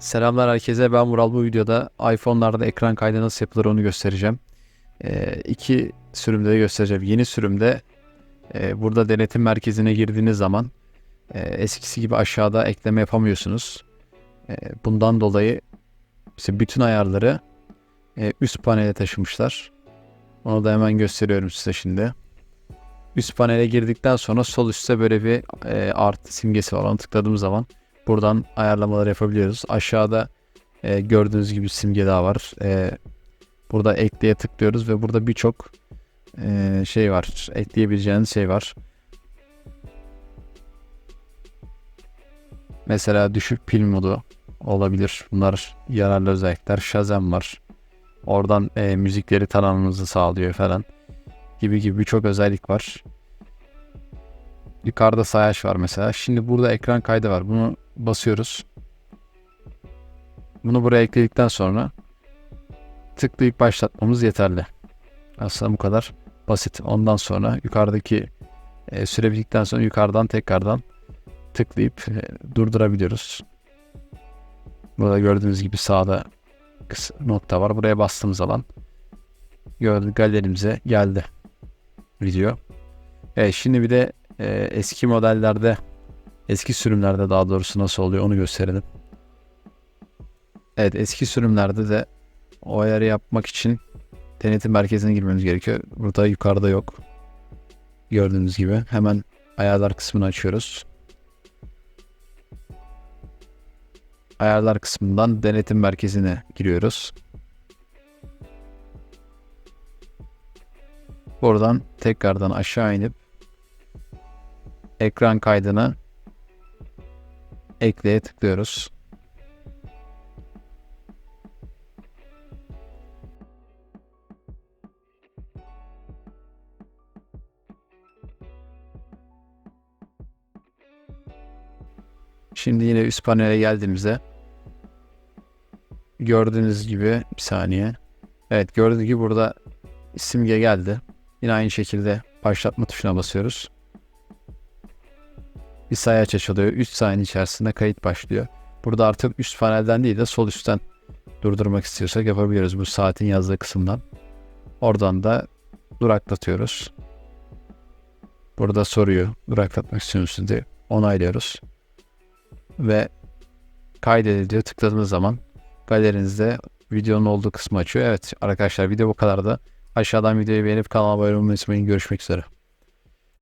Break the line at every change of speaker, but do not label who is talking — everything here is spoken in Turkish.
Selamlar herkese. Ben Vural. Bu videoda iPhone'larda ekran kaydı nasıl yapılır onu göstereceğim. Ee, iki sürümde de göstereceğim. Yeni sürümde e, burada denetim merkezine girdiğiniz zaman e, eskisi gibi aşağıda ekleme yapamıyorsunuz. E, bundan dolayı işte bütün ayarları e, üst panele taşımışlar. Onu da hemen gösteriyorum size şimdi. Üst panele girdikten sonra sol üstte böyle bir e, artı simgesi var. Onu tıkladığımız zaman Buradan ayarlamalar yapabiliyoruz. Aşağıda e, gördüğünüz gibi simge daha var. E, burada ekleye tıklıyoruz ve burada birçok e, şey var. Ekleyebileceğiniz şey var. Mesela düşük pil modu olabilir. Bunlar yararlı özellikler. Shazam var. Oradan e, müzikleri tanımamızı sağlıyor falan. Gibi gibi birçok özellik var. Yukarıda sayaç var mesela. Şimdi burada ekran kaydı var. Bunu basıyoruz. Bunu buraya ekledikten sonra tıklayıp başlatmamız yeterli. Aslında bu kadar basit. Ondan sonra yukarıdaki e, süre bittikten sonra yukarıdan tekrardan tıklayıp e, durdurabiliyoruz. Burada gördüğünüz gibi sağda nokta var. Buraya bastığımız zaman gördüğünüz galerimize geldi video. Evet şimdi bir de e, eski modellerde eski sürümlerde daha doğrusu nasıl oluyor onu gösterelim. Evet eski sürümlerde de o ayarı yapmak için denetim merkezine girmemiz gerekiyor. Burada yukarıda yok. Gördüğünüz gibi hemen ayarlar kısmını açıyoruz. Ayarlar kısmından denetim merkezine giriyoruz. Buradan tekrardan aşağı inip ekran kaydını ekleye tıklıyoruz. Şimdi yine üst panele geldiğimizde gördüğünüz gibi bir saniye. Evet gördüğünüz gibi burada simge geldi. Yine aynı şekilde başlatma tuşuna basıyoruz. Bir sayaç açılıyor. 3 saniye içerisinde kayıt başlıyor. Burada artık üst panelden değil de sol üstten durdurmak istiyorsak yapabiliyoruz bu saatin yazdığı kısımdan. Oradan da duraklatıyoruz. Burada soruyor duraklatmak istiyor musun diye onaylıyoruz. Ve kaydediliyor tıkladığınız zaman galerinizde videonun olduğu kısmı açıyor. Evet arkadaşlar video bu kadar da. Aşağıdan videoyu beğenip kanalıma abone olmayı unutmayın. Görüşmek üzere.